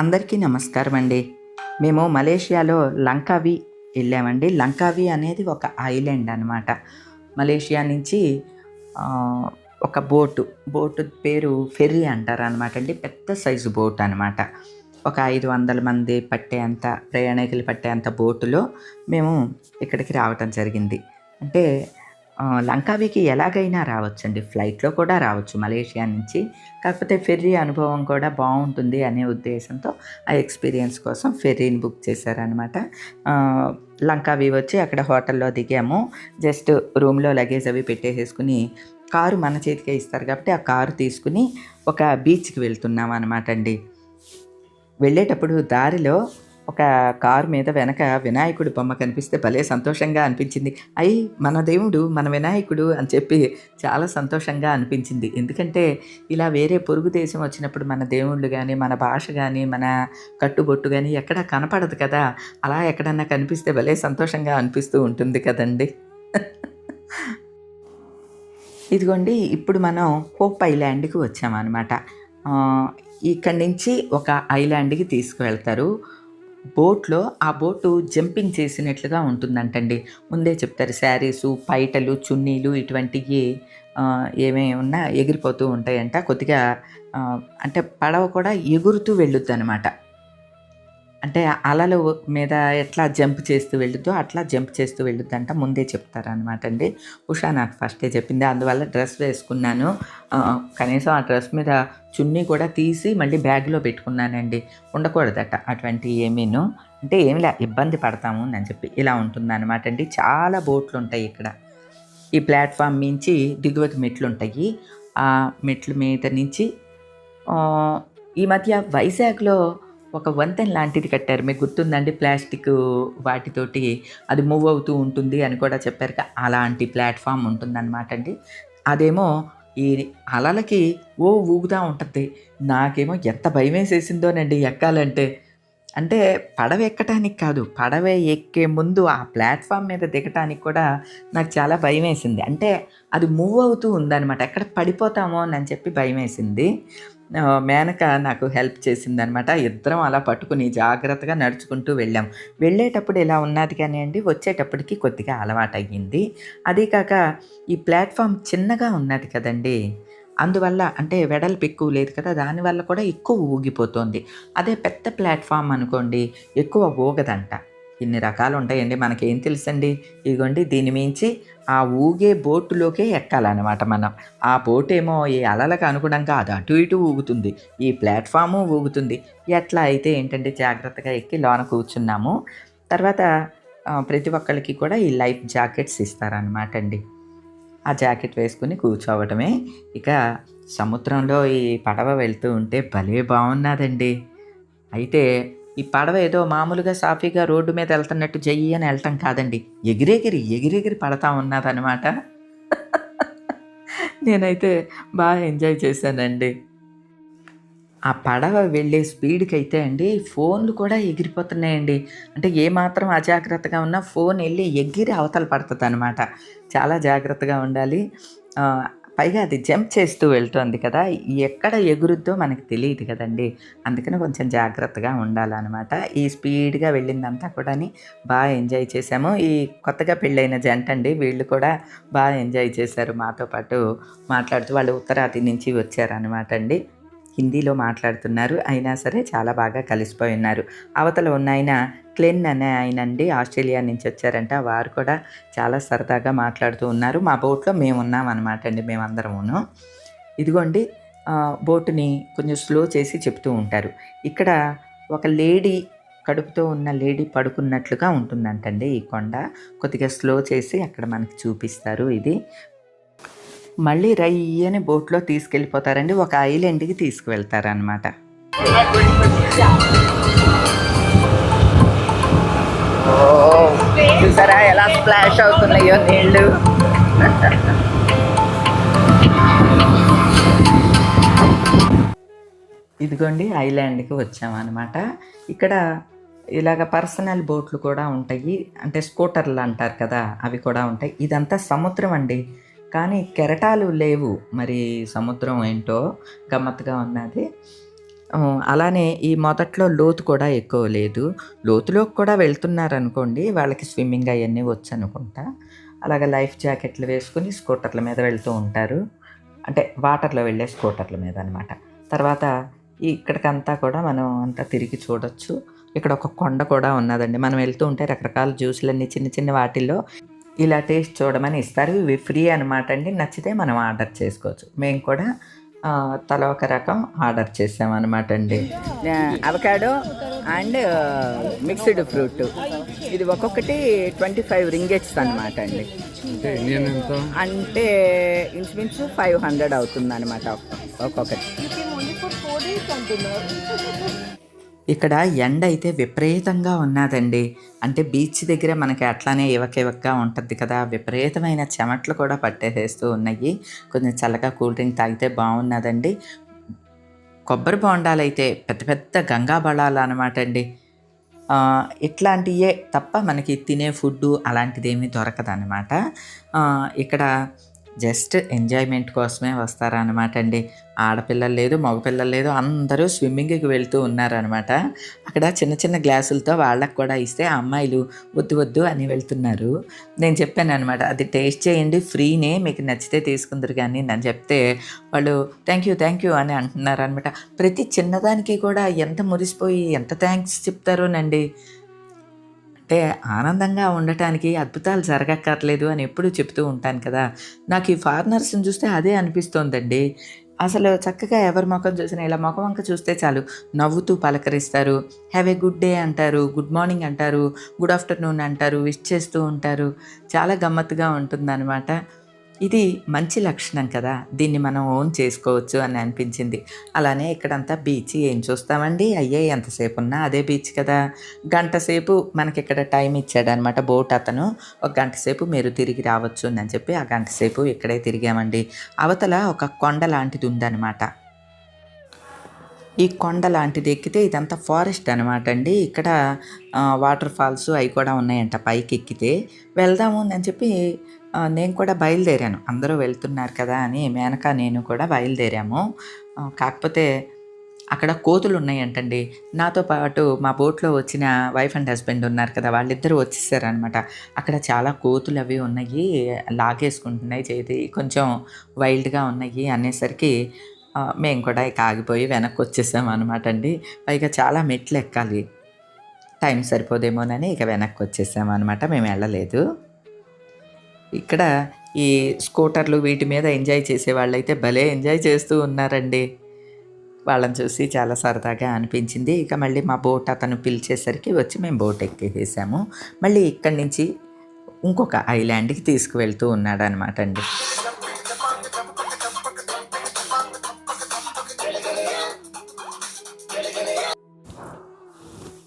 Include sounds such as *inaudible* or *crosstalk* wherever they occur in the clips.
అందరికీ నమస్కారం అండి. మేము మలేషియాలో లంకావి వెళ్ళామండి. లంకావి అనేది ఒక ఐలాండ్ అనమాట మలేషియా నుంచి ఒక బోటు బోటు పేరు ఫెర్రీ అంటారు అనమాట అండి. పెద్ద సైజు బోట్ అనమాట ఒక ఐదు వందల మంది పట్టేంత ప్రయాణికులు పట్టేంత బోటులో మేము ఇక్కడికి రావటం జరిగింది. అంటే లంకావికి ఎలాగైనా రావచ్చండి. ఫ్లైట్లో కూడా రావచ్చు. మలేషియా నుంచి కాకపోతే ఫెర్రీ అనుభవం కూడా బాగుంటుంది అనే ఉద్దేశంతో ఆ ఎక్స్పీరియన్స్ కోసం ఫెర్రీని బుక్ చేశారనమాట లంకావి వచ్చి అక్కడ హోటల్లో దిగాము. జస్ట్ రూమ్లో లగేజ్ అవి పెట్టేసేసుకుని కారు మన చేతికే ఇస్తారు కాబట్టి ఆ కారు తీసుకుని ఒక బీచ్కి వెళ్తున్నాం అనమాట అండి. వెళ్ళేటప్పుడు దారిలో ఒక కారు మీద వెనక వినాయకుడి బొమ్మ కనిపిస్తే భలే సంతోషంగా అనిపించింది. అయ్యి మన దేవుడు మన వినాయకుడు అని చెప్పి చాలా సంతోషంగా అనిపించింది. ఎందుకంటే ఇలా వేరే పొరుగు దేశం వచ్చినప్పుడు మన దేవుళ్ళు కానీ మన భాష కానీ మన కట్టుబొట్టు కానీ ఎక్కడా కనపడదు కదా. అలా ఎక్కడన్నా కనిపిస్తే భలే సంతోషంగా అనిపిస్తూ ఉంటుంది కదండి. ఇదిగోండి ఇప్పుడు మనం హోప్ ఐలాండ్కి వచ్చామన్నమాట. ఇక్కడి నుంచి ఒక ఐలాండ్కి తీసుకువెళ్తారు. బోట్లో ఆ బోటు జంపింగ్ చేసినట్లుగా ఉంటుందంటండి. ముందే చెప్తారు శారీసు పైటలు చున్నీలు ఇటువంటివి ఏమేమి ఉన్నా ఎగిరిపోతూ ఉంటాయంట. కొద్దిగా అంటే పడవ కూడా ఎగురుతూ వెళ్ళొద్దు అనమాట అంటే అలల మీద ఎట్లా జంప్ చేస్తూ వెళ్ళుద్దో అట్లా జంప్ చేస్తూ వెళ్ళొద్దంట ముందే చెప్తారనమాట అండి. ఉషా నాకు ఫస్టే చెప్పింది. అందువల్ల డ్రెస్ వేసుకున్నాను. కనీసం ఆ డ్రెస్ మీద చున్నీ కూడా తీసి మళ్ళీ బ్యాగ్లో పెట్టుకున్నానండి. ఉండకూడదట అటువంటి ఏమీను అంటే ఏమిలా ఇబ్బంది పడతాము అని చెప్పి ఇలా ఉంటుందన్నమాట అండి. చాలా బోట్లు ఉంటాయి ఇక్కడ. ఈ ప్లాట్ఫామ్ నుంచి దిగువకి మెట్లు ఉంటాయి ఆ మెట్ల మీద నుంచి ఈ మధ్య వైజాగ్లో ఒక వంతెన లాంటిది కట్టారు. మీకు గుర్తుందండి? ప్లాస్టిక్ వాటితోటి అది మూవ్ అవుతూ ఉంటుంది అని కూడా చెప్పారు కదా, అలాంటి ప్లాట్ఫామ్ ఉంటుందన్నమాట అండి. అదేమో ఈ అలలకి ఓ ఊగుతూ ఉంటుంది. నాకేమో ఎంత భయం వేసేసిందోనండి ఎక్కాలంటే. అంటే పడవ ఎక్కటానికి కాదు పడవ ఎక్కే ముందు ఆ ప్లాట్ఫామ్ మీద దిగటానికి కూడా నాకు చాలా భయం వేసింది అంటే అది మూవ్ అవుతూ ఉందన్నమాట. ఎక్కడ పడిపోతామో అని చెప్పి భయం వేసింది మేనక నాకు హెల్ప్ చేసింది అనమాట ఇద్దరం అలా పట్టుకుని జాగ్రత్తగా నడుచుకుంటూ వెళ్ళాం. వెళ్ళేటప్పుడు ఇలా ఉన్నది కానీ అండి వచ్చేటప్పటికి కొద్దిగా అలవాటయ్యింది. అదే కాక ఈ ప్లాట్ఫామ్ చిన్నగా ఉన్నది కదండి. అందువల్ల అంటే వెడల్పు ఎక్కువ లేదు కదా దానివల్ల కూడా ఎక్కువ ఊగిపోతుంది. అదే పెద్ద ప్లాట్ఫామ్ అనుకోండి ఎక్కువ ఊగదంట. ఇన్ని రకాలు ఉంటాయండి మనకేం తెలుసండి? ఇదిగోండి దీని మించి ఆ ఊగే బోటులోకే ఎక్కాలన్నమాట మనం. ఆ బోట్ ఏమో ఈ అలలకు అనుగుణంగా అది అటు ఇటు ఊగుతుంది. ఈ ప్లాట్ఫాము ఊగుతుంది. ఎట్లా అయితే ఏంటంటే జాగ్రత్తగా ఎక్కి లోన కూర్చున్నాము. తర్వాత ప్రతి ఒక్కరికి కూడా ఈ లైఫ్ జాకెట్స్ ఇస్తారనమాట అండి. ఆ జాకెట్ వేసుకుని కూర్చోవటమే. ఇక సముద్రంలో ఈ పడవ వెళ్తూ ఉంటే భలే బాగున్నదండి. అయితే ఈ పడవ ఏదో మామూలుగా సాఫీగా రోడ్డు మీద వెళ్తున్నట్టు జయ్యి అని వెళ్ళటం కాదండి. ఎగిరెగిరి ఎగిరెగిరి పడతా ఉన్నదనమాట *laughs* నేనైతే బాగా ఎంజాయ్ చేశానండి. ఆ పడవ వెళ్ళే స్పీడ్కి అయితే అండి ఫోన్లు కూడా ఎగిరిపోతున్నాయండి. అంటే ఏమాత్రం అజాగ్రత్తగా ఉన్నా ఫోన్ వెళ్ళి ఎగిరి అవతల పడుతుంది అనమాట చాలా జాగ్రత్తగా ఉండాలి. పైగా అది జంప్ చేస్తూ వెళ్తోంది కదా. ఎక్కడ ఎగురుద్దో మనకు తెలియదు కదండి. అందుకని కొంచెం జాగ్రత్తగా ఉండాలన్నమాట. ఈ స్పీడ్గా వెళ్ళిందంతా కూడా బాగా ఎంజాయ్ చేసాము ఈ కొత్తగా పెళ్ళైన జంట అండి వీళ్ళు కూడా బాగా ఎంజాయ్ చేశారు మాతో పాటు మాట్లాడుతూ వాళ్ళు ఉత్తరాది నుంచి వచ్చారనమాట అండి. హిందీలో మాట్లాడుతున్నారు. అయినా సరే చాలా బాగా కలిసిపోయి ఉన్నారు. అవతల ఉన్న ఆయన క్లెన్ అనే ఆయన అండి ఆస్ట్రేలియా నుంచి వచ్చారంట. వారు కూడా చాలా సరదాగా మాట్లాడుతూ ఉన్నారు. మా బోట్లో మేము ఉన్నాం అనమాట అండి మేమందరమును. ఇదిగోండి బోటుని కొంచెం స్లో చేసి చెప్తూ ఉంటారు. ఇక్కడ ఒక లేడీ కడుపుతో ఉన్న లేడీ పడుకున్నట్లుగా ఉంటుందంటండి ఈ కొండ. కొద్దిగా స్లో చేసి అక్కడ మనకి చూపిస్తారు ఇది. మళ్ళీ రయ్యని బోట్లో తీసుకెళ్ళిపోతారండి. ఒక ఐలాండ్కి తీసుకువెళ్తారనమాట చూసారా ఎలా స్ప్లాష్ అవుతున్నాయో నీళ్ళు. ఇదిగోండి ఐలాండ్కి వచ్చామన్నమాట. ఇక్కడ ఇలాగ పర్సనల్ బోట్లు కూడా ఉంటాయి. అంటే స్కూటర్లు అంటారు కదా అవి కూడా ఉంటాయి. ఇదంతా సముద్రం అండి. కానీ కెరటాలు లేవు మరి సముద్రం ఏంటో గమ్మత్తుగా ఉన్నది అలానే ఈ మొదట్లో లోతు కూడా ఎక్కువ లేదు. లోతులోకి కూడా వెళ్తున్నారనుకోండి, వాళ్ళకి స్విమ్మింగ్ అయన్నీ వచ్చనుకుంటా. అలాగే లైఫ్ జాకెట్లు వేసుకొని స్కూటర్ల మీద వెళ్తూ ఉంటారు. అంటే వాటర్‌లో వెళ్ళే స్కూటర్ల మీద అనమాట. తర్వాత ఇక్కడికంతా కూడా మనం అంతా తిరిగి చూడొచ్చు. ఇక్కడ ఒక కొండ కూడా ఉన్నదండి. మనం వెళ్తూ ఉంటే రకరకాల జ్యూసులన్నీ చిన్న చిన్న వాటిల్లో ఇలా టేస్ట్ చూడమని ఇస్తారు. ఇవి ఫ్రీ అనమాట అండి. నచ్చితే మనం ఆర్డర్ చేసుకోవచ్చు. మేము కూడా తలా ఒక రకం ఆర్డర్ చేసామనమాట అండి. Avocado and mixed fruit. ఇది ఒక్కొక్కటి 25 రింగెట్స్ అనమాట అండి. అంటే ఇండియన్ ఎంత అంటే ఇంచుమించు 500 అవుతుందనమాట ఒక్కొక్కటి. ఇక్కడ ఎండ అయితే విపరీతంగా ఉన్నాదండి. అంటే బీచ్ దగ్గర మనకి అట్లానే ఇవకివక్కా ఉంటుంది కదా! విపరీతమైన చెమట్లు కూడా పట్టేసేస్తూ ఉన్నాయి. కొంచెం చల్లగా కూల్ డ్రింక్ తాగితే బాగున్నదండి కొబ్బరి బోండాలైతే పెద్ద పెద్ద గంగా బళాలనమాట అండి. ఇట్లాంటియే తప్ప మనకి తినే ఫుడ్డు అలాంటిదేమీ దొరకదనమాట. ఇక్కడ జస్ట్ ఎంజాయ్‌మెంట్ కోసమే వస్తారనమాట అండి. ఆడపిల్లలు లేదు, మగపిల్లలు లేదు అందరూ స్విమ్మింగ్‌కి వెళ్తూ ఉన్నారనమాట. అక్కడ చిన్న చిన్న గ్లాసులతో వాళ్ళకి కూడా ఇస్తే అమ్మాయిలు వద్దు వద్దు అని వెళ్తున్నారు. నేను చెప్పాను అనమాట అది టేస్ట్ చేయండి ఫ్రీనే మీకు నచ్చితే తీసుకుందురు కానీ నన్ను చెప్తే వాళ్ళు థ్యాంక్ యూ, థ్యాంక్ యూ అని అంటున్నారనమాట. ప్రతి చిన్నదానికి కూడా ఎంత మురిసిపోయి ఎంత థ్యాంక్స్ చెప్తారోనండి. అంటే ఆనందంగా ఉండటానికి అద్భుతాలు జరగక్కర్లేదు అని ఎప్పుడూ చెప్తూ ఉంటాను కదా! నాకు ఈ ఫారినర్స్‌ని చూస్తే అదే అనిపిస్తోందండి. అసలు చక్కగా ఎవరి మొఖం చూసినా ఇలా మొఖం వంక చూస్తే చాలు నవ్వుతూ పలకరిస్తారు. హ్యావ్ ఏ గుడ్ డే అంటారు. గుడ్ మార్నింగ్ అంటారు. గుడ్ ఆఫ్టర్‌నూన్ అంటారు. విష్ చేస్తూ ఉంటారు. చాలా గమ్మత్తుగా ఉంటుందనమాట. ఇది మంచి లక్షణం కదా! దీన్ని మనం ఓన్ చేసుకోవచ్చు అని అనిపించింది. అలానే ఇక్కడంతా బీచ్ ఏం చూస్తామండి అయ్యే ఎంతసేపు ఉన్నా అదే బీచ్ కదా! గంట సేపు మనకిక్కడ టైం ఇచ్చాడనమాట బోట్ అతను. ఒక గంట సేపు మీరు తిరిగి రావచ్చు అని చెప్పి ఆ గంట సేపు ఇక్కడే తిరిగామండి. అవతల ఒక కొండ లాంటిది ఉందనమాట. ఈ కొండ లాంటిది ఎక్కితే ఇదంతా ఫారెస్ట్ అనమాట అండి. ఇక్కడ వాటర్ ఫాల్స్ అవి కూడా ఉన్నాయంట పైకెక్కితే. వెళ్దాము అని చెప్పి నేను కూడా బయలుదేరాను. అందరూ వెళ్తున్నారు కదా! అని మేనక నేను కూడా బయలుదేరాము. కాకపోతే అక్కడ కోతులు ఉన్నాయంటండి నాతో పాటు మా బోట్‌లో వచ్చిన వైఫ్ అండ్ హస్బెండ్ ఉన్నారు కదా! వాళ్ళిద్దరూ వచ్చేసారనమాట. అక్కడ చాలా కోతులు అవి ఉన్నాయి. లాగేసుకుంటున్నాయి చేతి కొంచెం వైల్డ్‌గా ఉన్నాయి అనేసరికి మేము కూడా ఇక ఆగిపోయి వెనక్కి వచ్చేసాము అనమాట అండి. పైగా చాలా మెట్లు ఎక్కాలి టైం సరిపోదేమోనని ఇక వెనక్కు వచ్చేసాము అనమాట మేము వెళ్ళలేదు ఇక్కడ ఈ స్కూటర్లు వీటి మీద ఎంజాయ్ చేసే వాళ్ళైతే భలే ఎంజాయ్ చేస్తూ ఉన్నారండి. వాళ్ళని చూసి చాలా సరదాగా అనిపించింది. ఇక మళ్ళీ మా బోట్ అతను పిలిచేసరికి వచ్చి మేము బోట్ ఎక్కేసాము మళ్ళీ ఇక్కడి నుంచి ఇంకొక ఐలాండ్‌కి తీసుకువెళ్తూ ఉన్నాడనమాట అండి.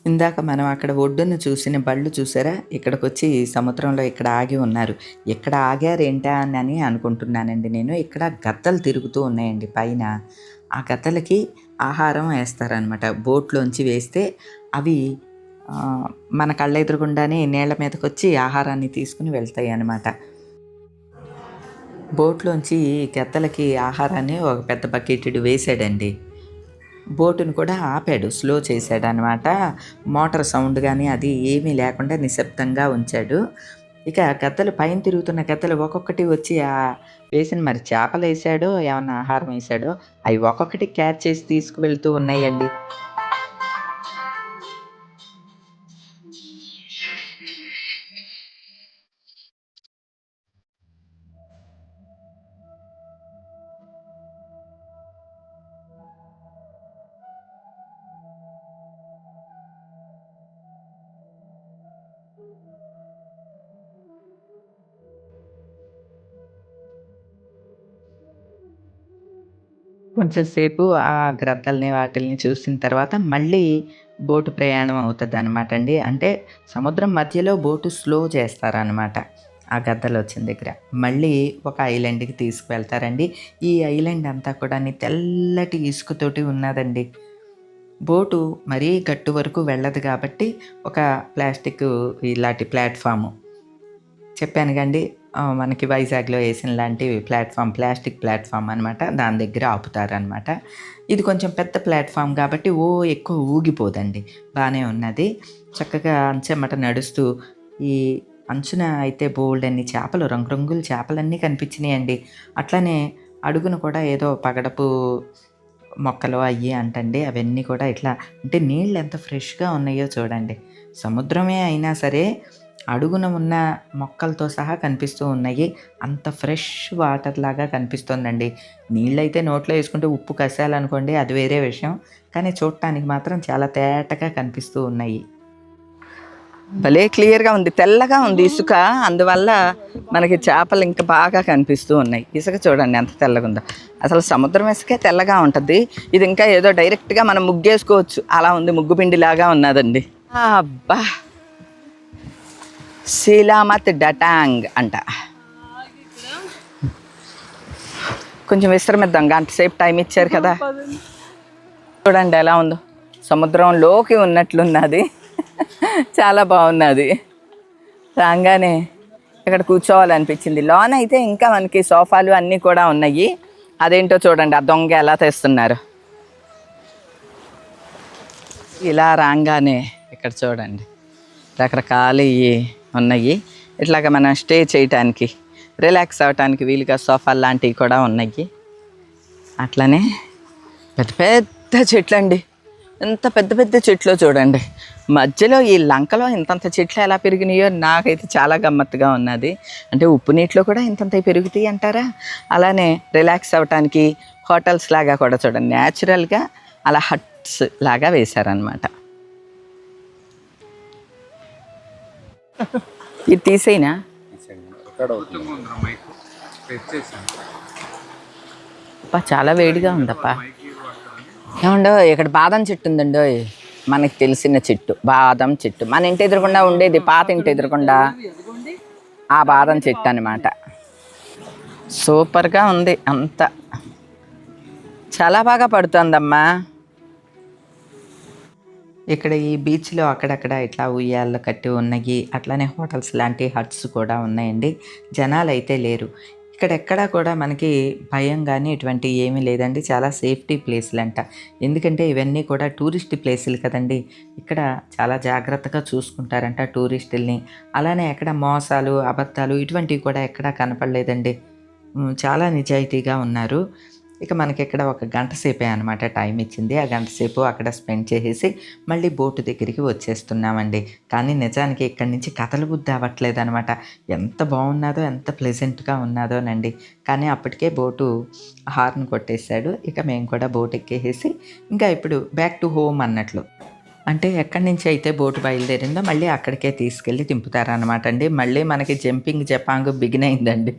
ఇందాక మనం అక్కడ ఒడ్డున చూసిన బళ్ళు చూసారా? ఇక్కడికొచ్చి సముద్రంలో ఇక్కడ ఆగి ఉన్నారు. ఎక్కడ ఆగారేంటా అని అనుకుంటున్నానండి నేను. ఇక్కడ గద్దలు తిరుగుతూ ఉన్నాయండి పైన. ఆ గద్దలకి ఆహారం వేస్తారనమాట. బోట్‌లోంచి వేస్తే అవి మన కళ్ళ కళ్ళెదురుగుండానే నీళ్ళ మీదకొచ్చి ఆహారాన్ని తీసుకొని వెళ్తాయనమాట. బోట్‌లోంచి గద్దలకి ఆహారాన్ని ఒక పెద్ద బకెటెడు వేసాడండి. బోటుని కూడా ఆపాడు. స్లో చేశాడనమాట. మోటార్ సౌండ్ కానీ అది ఏమీ లేకుండా నిశ్శబ్దంగా ఉంచాడు. ఇక కథలు పైన తిరుగుతున్న కథలు ఒక్కొక్కటి వచ్చి ఆ వేసిన మరి చేపలు వేసాడో ఏమన్నా ఆహారం వేసాడో అవి ఒక్కొక్కటి క్యాచ్ చేసి తీసుకువెళ్తూ ఉన్నాయండి. కొంచెం సేపు ఆ గ్రద్దల్ని వాటిల్ని చూసిన తర్వాత మళ్ళీ బోటు ప్రయాణం అవుతుంది అనమాట అండి. అంటే సముద్రం మధ్యలో బోటు స్లో చేస్తారనమాట. ఆ గద్దలు వచ్చిన దగ్గర. మళ్ళీ ఒక ఐలాండ్‌కి తీసుకువెళ్తారండి. ఈ ఐలాండ్ అంతా కూడా తెల్లటి ఇసుకతోటి ఉన్నదండి బోటు మరీ గట్టు వరకు వెళ్ళదు కాబట్టి ఒక ప్లాస్టిక్ ఇలాంటి ప్లాట్‌ఫాము. చెప్పాను కండి మనకి వైజాగ్లో వేసిన లాంటి ప్లాట్ఫామ్ ప్లాస్టిక్ ప్లాట్ఫామ్ అనమాట దాని దగ్గర ఆపుతారనమాట ఇది కొంచెం పెద్ద ప్లాట్ఫామ్ కాబట్టి ఓ ఎక్కువ ఊగిపోదండి. బాగానే ఉన్నది. చక్కగా అంచెమ్మట నడుస్తూ ఈ అంచున అయితే బోల్డ్ అన్ని చేపలు రంగురంగుల చేపలన్నీ కనిపించినాయండి. అట్లనే అడుగున కూడా ఏదో పగడపు మొక్కలు అయ్యి అంటండి అవన్నీ కూడా ఇట్లా అంటే నీళ్ళు ఎంత ఫ్రెష్గా ఉన్నాయో చూడండి. సముద్రమే అయినా సరే అడుగున ఉన్న మొక్కలతో సహా కనిపిస్తూ ఉన్నాయి. అంత ఫ్రెష్ వాటర్ లాగా కనిపిస్తుందండి. నీళ్ళైతే నోట్లో వేసుకుంటే ఉప్పు కసాలనుకోండి అది వేరే విషయం. కానీ చూడటానికి మాత్రం చాలా తేటగా కనిపిస్తూ ఉన్నాయి. భలే క్లియర్గా ఉంది తెల్లగా ఉంది ఇసుక. అందువల్ల మనకి చేపలు ఇంకా బాగా కనిపిస్తూ ఉన్నాయి. ఇసుక చూడండి ఎంత తెల్లగా ఉందో. అసలు సముద్రం ఇసుకే తెల్లగా ఉంటుంది. ఇది ఇంకా ఏదో డైరెక్ట్గా మనం ముగ్గేసుకోవచ్చు. అలా ఉంది ముగ్గు పిండిలాగా ఉన్నదండి. అబ్బా! శీలామత్ డటాంగ్ అంట. కొంచెం విశ్రమిద్దాం. గంట సేపు టైం ఇచ్చారు కదా. చూడండి ఎలా ఉందో. సముద్రంలోకి ఉన్నట్లున్నది. చాలా బాగున్నది. రాగానే ఇక్కడ కూర్చోవాలనిపించింది. లోన్ అయితే ఇంకా మనకి సోఫాలు అన్నీ కూడా ఉన్నాయి. అదేంటో చూడండి. ఆ దొంగ ఎలా తెస్తున్నారు? ఇలా రాగానే ఇక్కడ చూడండి. రకరకాల ఉన్నాయి. ఇట్లాగ మనం స్టే చేయటానికి రిలాక్స్ అవ్వటానికి వీలుగా సోఫాలు లాంటివి కూడా ఉన్నాయి. అట్లనే పెద్ద పెద్ద చెట్లు అండి ఇంత పెద్ద పెద్ద చెట్లు చూడండి. మధ్యలో ఈ లంకలో ఇంతంత చెట్లు ఎలా పెరిగినాయో నాకైతే చాలా గమ్మత్తుగా ఉన్నది. అంటే ఉప్పు నీటిలో కూడా ఇంతంత పెరుగుతాయి అంటారా? అలానే రిలాక్స్ అవ్వటానికి హోటల్స్ లాగా కూడా చూడండి. న్యాచురల్గా అలా హట్స్ లాగా వేశారనమాట ఇది తీసేయినా? చాలా వేడిగా ఉందప్పా ఏమండో ఇక్కడ బాదం చెట్టు ఉందండో మనకి తెలిసిన చెట్టు బాదం చెట్టు. మన ఇంటి ఎదురుకుండా ఉండేది పాత ఇంటి ఎదురుకుండా. ఆ బాదం చెట్టు అనమాట సూపర్గా ఉంది అంత. చాలా బాగా పడుతుందమ్మా. ఇక్కడ ఈ బీచ్లో అక్కడక్కడ ఇట్లా ఉయ్యాళ్ళు కట్టి ఉన్నాయి అట్లానే హోటల్స్ లాంటి హట్స్ కూడా ఉన్నాయండి. జనాలు అయితే లేరు. ఇక్కడెక్కడా కూడా మనకి భయం కానీ ఇటువంటి ఏమీ లేదండి. చాలా సేఫ్టీ ప్లేసులు అంట ఎందుకంటే ఇవన్నీ కూడా టూరిస్ట్ ప్లేసులు కదండి. ఇక్కడ చాలా జాగ్రత్తగా చూసుకుంటారంట టూరిస్టుల్ని. అలానే ఎక్కడ మోసాలు అబద్ధాలు ఇటువంటివి కూడా ఎక్కడా కనపడలేదండి. చాలా నిజాయితీగా ఉన్నారు. ఇక మనకి ఇక్కడ ఒక గంట సేపే అనమాట టైం ఇచ్చింది. ఆ గంట సేపు అక్కడ స్పెండ్ చేసేసి మళ్ళీ బోటు దగ్గరికి వచ్చేస్తున్నామండి. కానీ నిజానికి ఇక్కడి నుంచి కథలు బుద్ధి అవ్వట్లేదు అనమాట ఎంత బాగున్నదో ఎంత ప్లెజెంట్గా ఉన్నదోనండి. కానీ అప్పటికే బోటు హార్న్ కొట్టేశాడు. ఇక మేము కూడా బోట్ ఎక్కేసేసి ఇంకా ఇప్పుడు బ్యాక్ టు హోమ్ అన్నట్లు. అంటే ఎక్కడి నుంచి అయితే బోటు బయలుదేరిందో మళ్ళీ అక్కడికే తీసుకెళ్ళి దింపుతారనమాట అండి. మళ్ళీ మనకి జంపింగ్ జపాంగ్ బిగిన్ అయిందండి.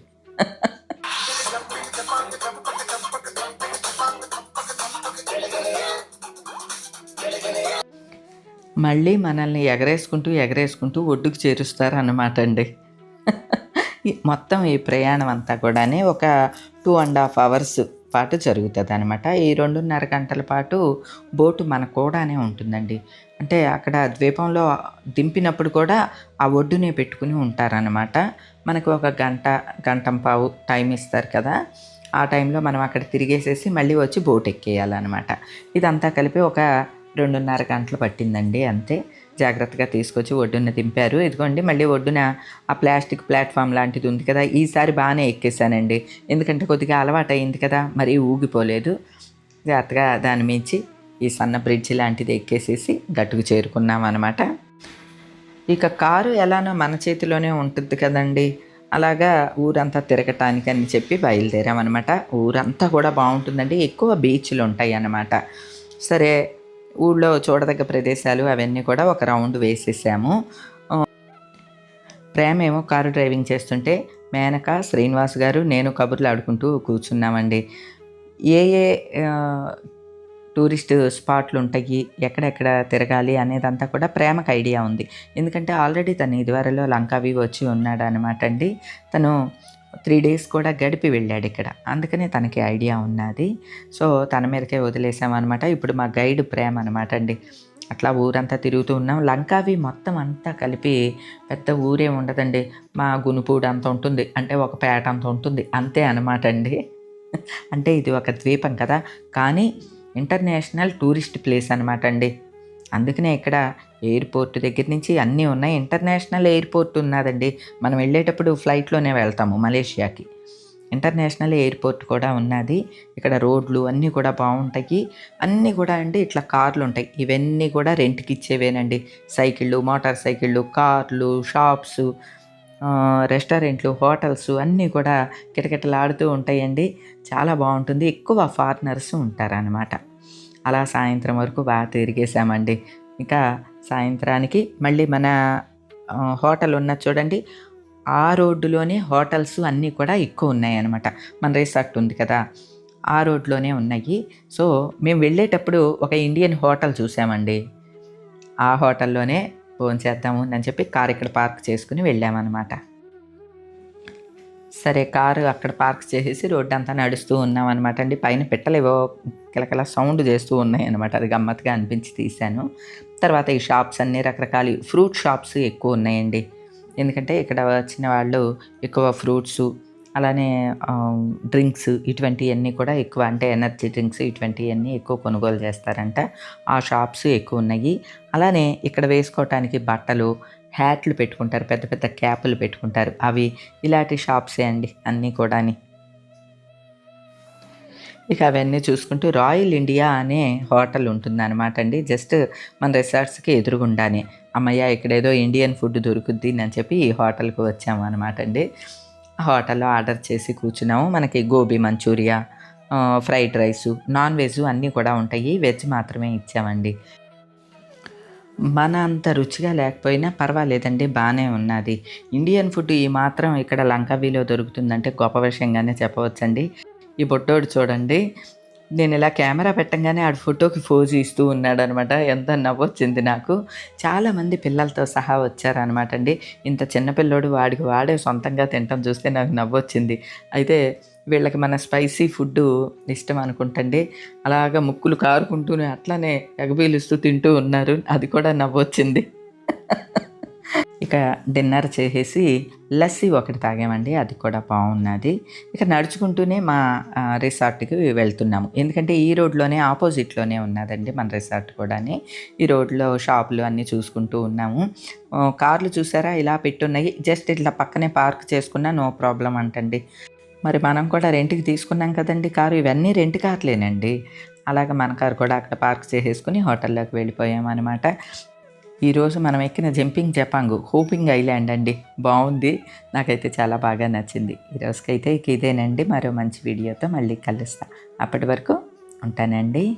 మళ్ళీ మనల్ని ఎగరేసుకుంటూ ఎగరేసుకుంటూ ఒడ్డుకు చేరుస్తారు అన్నమాట అండి. మొత్తం ఈ ప్రయాణం అంతా కూడా ఒక టూ అండ్ హాఫ్ అవర్స్ పాటు జరుగుతుంది అనమాట ఈ రెండున్నర గంటల పాటు బోటు మన కూడానే ఉంటుందండి. అంటే అక్కడ ద్వీపంలో దింపినప్పుడు కూడా ఆ ఒడ్డునే పెట్టుకుని ఉంటారనమాట మనకు ఒక గంట గంటం పావు టైం ఇస్తారు కదా. ఆ టైంలో మనం అక్కడ తిరిగేసేసి మళ్ళీ వచ్చి బోట్ ఎక్కేయాలన్నమాట ఇదంతా కలిపి ఒక రెండున్నర గంటలు పట్టిందండి అంతే. జాగ్రత్తగా తీసుకొచ్చి ఒడ్డున దింపారు. ఇదిగోండి మళ్ళీ ఒడ్డున ఆ ప్లాస్టిక్ ప్లాట్ఫామ్ లాంటిది ఉంది కదా ఈసారి బాగానే ఎక్కేసానండి. ఎందుకంటే కొద్దిగా అలవాటు అయింది కదా మరీ ఊగిపోలేదు. జాగ్రత్తగా దాని మించి ఈ సన్న బ్రిడ్జ్ లాంటిది ఎక్కేసేసి గట్టుకు చేరుకున్నాం అనమాట ఇక కారు ఎలానో మన చేతిలోనే ఉంటుంది కదండి. అలాగా ఊరంతా తిరగటానికి అని చెప్పి బయలుదేరామన్నమాట. ఊరంతా కూడా బాగుంటుందండి. ఎక్కువ బీచ్లు ఉంటాయి అన్నమాట సరే ఊళ్ళో చూడదగ్గ ప్రదేశాలు అవన్నీ కూడా ఒక రౌండ్ వేసేసాము. ప్రేమ ఏమో కారు డ్రైవింగ్ చేస్తుంటే మేనక శ్రీనివాస్ గారు నేను కబుర్లు ఆడుకుంటూ కూర్చున్నామండి. ఏ ఏ టూరిస్ట్ స్పాట్లు ఉంటాయి ఎక్కడెక్కడ తిరగాలి అనేదంతా కూడా ప్రేమకు ఐడియా ఉంది. ఎందుకంటే ఆల్రెడీ తను ఇదివరలో లంకావి వచ్చి ఉన్నాడు అనమాట అండి. తను త్రీ డేస్ కూడా గడిపి వెళ్ళాడు ఇక్కడ. అందుకనే తనకి ఐడియా ఉన్నది. సో తన మీదకే వదిలేసామన్నమాట. ఇప్పుడు మా గైడ్ ప్రేమ అనమాట అండి అట్లా ఊరంతా తిరుగుతూ ఉన్నాం. లంకావి మొత్తం అంతా కలిపి పెద్ద ఊరే ఉండదండి. మా గునుపూడు అంత ఉంటుంది. అంటే ఒక పేట అంత ఉంటుంది. అంతే అనమాట అండి అంటే ఇది ఒక ద్వీపం కదా. కానీ ఇంటర్నేషనల్ టూరిస్ట్ ప్లేస్ అనమాట అండి అందుకనే ఇక్కడ ఎయిర్పోర్ట్ దగ్గర నుంచి అన్నీ ఉన్నాయి. ఇంటర్నేషనల్ ఎయిర్పోర్ట్ ఉన్నదండి. మనం వెళ్ళేటప్పుడు ఫ్లైట్లోనే వెళ్తాము మలేషియాకి. ఇంటర్నేషనల్ ఎయిర్పోర్ట్ కూడా ఉన్నది. ఇక్కడ రోడ్లు అన్నీ కూడా బాగుంటాయి. అన్నీ కూడా అండి ఇట్లా కార్లు ఉంటాయి. ఇవన్నీ కూడా రెంట్కి ఇచ్చేవేనండి. సైకిళ్ళు మోటార్ సైకిళ్ళు కార్లు షాప్స్ రెస్టారెంట్లు హోటల్స్ అన్నీ కూడా కిటకిటలాడుతూ ఉంటాయండి. చాలా బాగుంటుంది. ఎక్కువ ఫారినర్స్ ఉంటారనమాట అలా సాయంత్రం వరకు బాగా తిరిగేసామండి ఇంకా సాయంత్రానికి మళ్ళీ మన హోటల్ ఉన్న చూడండి ఆ రోడ్డులోనే హోటల్స్ అన్నీ కూడా ఎక్కువ ఉన్నాయి మన రిసార్ట్ ఉంది కదా ఆ రోడ్లోనే ఉన్నాయి. సో మేము వెళ్ళేటప్పుడు ఒక ఇండియన్ హోటల్ చూసామండి. ఆ హోటల్లోనే ఫోన్ చేద్దాము అని చెప్పి కార్ ఇక్కడ పార్క్ చేసుకుని వెళ్ళామన్నమాట. సరే కారు అక్కడ పార్క్ చేసేసి రోడ్డు అంతా నడుస్తూ ఉన్నాం అనమాట అండి. పైన పెట్టలేవో కిలకల సౌండ్ చేస్తూ ఉన్నాయి అనమాట అది గమ్మత్తుగా అనిపించి తీశాను. తర్వాత ఈ షాప్స్ అన్ని రకరకాల ఫ్రూట్ షాప్స్ ఎక్కువ ఉన్నాయండి. ఎందుకంటే ఇక్కడ వచ్చిన వాళ్ళు ఎక్కువ ఫ్రూట్స్ అలానే డ్రింక్స్ ఇటువంటివన్నీ కూడా ఎక్కువ అంటే ఎనర్జీ డ్రింక్స్ ఇటువంటివన్నీ ఎక్కువ కొనుగోలు చేస్తారంట. ఆ షాప్స్ ఎక్కువ ఉన్నాయి. అలానే ఇక్కడ వేసుకోవటానికి బట్టలు హ్యాట్లు పెట్టుకుంటారు పెద్ద పెద్ద క్యాపులు పెట్టుకుంటారు. అవి ఇలాంటి షాప్సే అండి అన్నీ కూడా ఇక అవన్నీ చూసుకుంటూ రాయల్ ఇండియా అనే హోటల్ ఉంటుందన్నమాట అండి. జస్ట్ మన రిసార్ట్స్కి ఎదురుగుండానే. అమ్మయ్య ఇక్కడేదో ఇండియన్ ఫుడ్ దొరుకుద్ది అని చెప్పి ఈ హోటల్కి వచ్చాము అనమాట అండి. హోటల్లో ఆర్డర్ చేసి కూర్చున్నాము. మనకి gobi Manchurian fried rice non veg అన్నీ కూడా ఉంటాయి. వెజ్ మాత్రమే ఇచ్చామండి. మన అంత రుచిగా లేకపోయినా పర్వాలేదండి బాగానే ఉన్నది. ఇండియన్ ఫుడ్ ఈ మాత్రం ఇక్కడ లంకవీలో దొరుకుతుందంటే గొప్ప విషయంగానే చెప్పవచ్చండి. ఈ బొట్టోడు చూడండి. నేను ఇలా కెమెరా పెట్టంగానే ఆడు ఫోటోకి ఫోజు ఇస్తూ ఉన్నాడు అనమాట ఎంత నవ్వొచ్చింది నాకు. చాలామంది పిల్లలతో సహా వచ్చారనమాట అండి ఇంత చిన్నపిల్లోడు వాడికి వాడే సొంతంగా తినటం చూస్తే నాకు నవ్వొచ్చింది. అయితే వీళ్ళకి మన స్పైసీ ఫుడ్ ఇష్టం అనుకుంటండి. అలాగా ముక్కులు కారుకుంటూనే అట్లానే ఎగబీలుస్తూ తింటూ ఉన్నారు. అది కూడా నవ్వొచ్చింది. ఇక డిన్నర్ చేసేసి లస్సీ ఒకటి తాగామండి. అది కూడా బాగున్నది. ఇక నడుచుకుంటూనే మా రిసార్ట్కి వెళ్తున్నాము. ఎందుకంటే ఈ రోడ్లోనే ఆపోజిట్లోనే ఉన్నదండి మన రిసార్ట్ కూడాని. ఈ రోడ్లో షాపులు అన్నీ చూసుకుంటూ ఉన్నాము. కార్లు చూసారా? ఇలా పెట్టున్నాయి. జస్ట్ ఇట్లా పక్కనే పార్క్ చేసుకున్నా నో ప్రాబ్లం అంటండి. మరి మనం కూడా రెంట్కి తీసుకున్నాం కదండి కారు. ఇవన్నీ రెంట్ కార్లేనండి. అలాగే మన కారు కూడా అక్కడ పార్క్ చేసేసుకుని హోటల్లోకి వెళ్ళిపోయాం అనమాట ఈరోజు మనం ఎక్కిన జంపింగ్ జపాంగ్ హోపింగ్ ఐలాండ్ అండి. బాగుంది నాకైతే చాలా బాగా నచ్చింది. ఈ రోజుకైతే ఇక ఇదేనండి. మరో మంచి వీడియోతో మళ్ళీ కలుస్తా. అప్పటి వరకు ఉంటానండి.